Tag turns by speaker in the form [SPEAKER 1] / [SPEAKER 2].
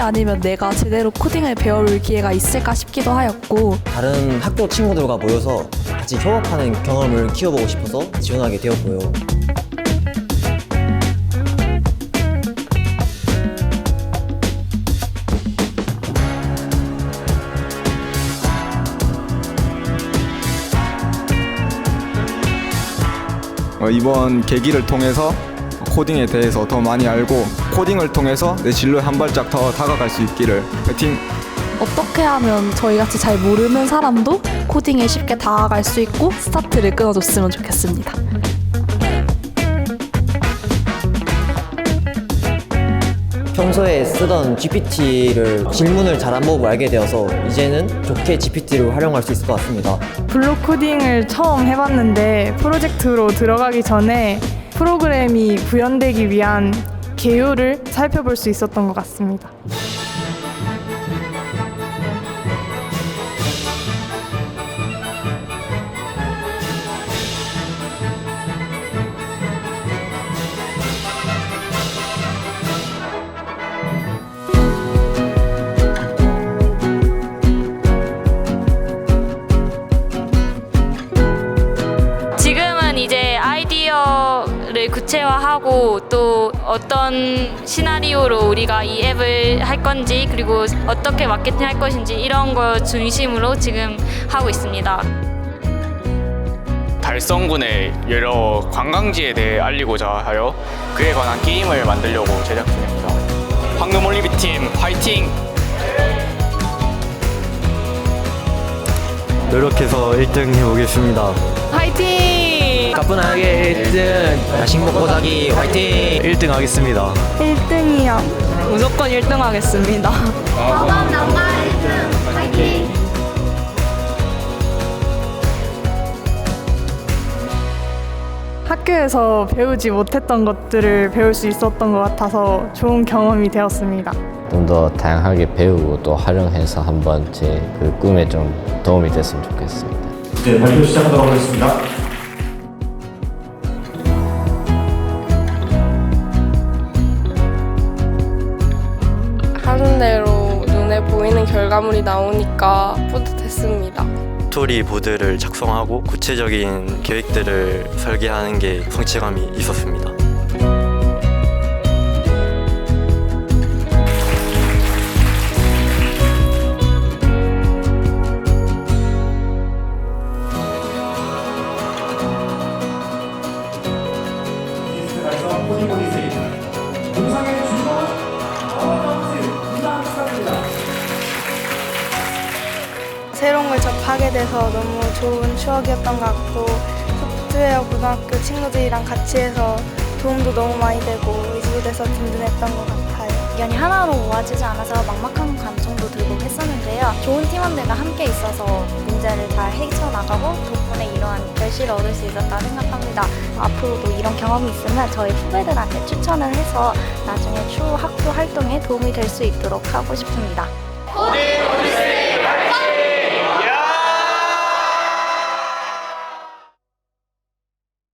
[SPEAKER 1] 아니면 내가 제대로 코딩을 배워볼 기회가 있을까 싶기도 하였고
[SPEAKER 2] 다른 학교 친구들과 모여서 같이 협업하는 경험을 키워보고 싶어서 지원하게 되었고요.
[SPEAKER 3] 어, 이번 계기를 통해서 코딩에 대해서 더 많이 알고 코딩을 통해서 내 진로에 한 발짝 더 다가갈 수 있기를 파이팅!
[SPEAKER 1] 어떻게 하면 저희같이 잘 모르는 사람도 코딩에 쉽게 다가갈 수 있고 스타트를 끊어줬으면 좋겠습니다.
[SPEAKER 2] 평소에 쓰던 GPT를 질문을 잘 안 보고 알게 되어서 이제는 좋게 GPT를 활용할 수 있을 것 같습니다.
[SPEAKER 4] 블록 코딩을 처음 해봤는데 프로젝트로 들어가기 전에 프로그램이 구현되기 위한 개요를 살펴볼 수 있었던 것 같습니다.
[SPEAKER 5] 구체화하고 또 어떤 시나리오로 우리가 이 앱을 할 건지 그리고 어떻게 마케팅 할 것인지 이런 거 중심으로 지금 하고 있습니다.
[SPEAKER 6] 달성군의 여러 관광지에 대해 알리고자 하여 그에 관한 게임을 만들려고 제작 중입니다. 황금 올리비 팀 화이팅!
[SPEAKER 7] 노력해서 1등 해보겠습니다.
[SPEAKER 2] 가뿐하게 1등, 야식 먹고 자기 화이팅!
[SPEAKER 7] 1등 하겠습니다.
[SPEAKER 4] 1등이요.
[SPEAKER 1] 무조건 1등 하겠습니다.
[SPEAKER 4] 학교에서 배우지 못했던 것들을 배울 수 있었던 것 같아서 좋은 경험이 되었습니다.
[SPEAKER 8] 좀 더 다양하게 배우고 또 활용해서 한번 제 그 꿈에 좀 도움이 됐으면 좋겠습니다.
[SPEAKER 9] 네, 발표 시작하도록 하겠습니다.
[SPEAKER 10] 결과물이 나오니까 뿌듯했습니다.
[SPEAKER 7] 스토리 보드를 작성하고 구체적인 계획들을 설계하는 게 성취감이
[SPEAKER 9] 있었습니다.
[SPEAKER 10] 새로운 걸 접하게 돼서 너무 좋은 추억이었던 것 같고 소프트웨어 고등학교 친구들이랑 같이 해서 도움도 너무 많이 되고 의지도 돼서 든든했던 것 같아요.
[SPEAKER 11] 의견이 하나로 모아지지 않아서 막막한 감정도 들고 했었는데요. 좋은 팀원들과 함께 있어서 문제를 잘 헤쳐나가고 덕분에 이러한 결실을 얻을 수 있었다 생각합니다. 앞으로도 이런 경험이 있으면 저희 후배들한테 추천을 해서 나중에 추후 학교 활동에 도움이 될 수 있도록 하고 싶습니다.
[SPEAKER 5] 코딩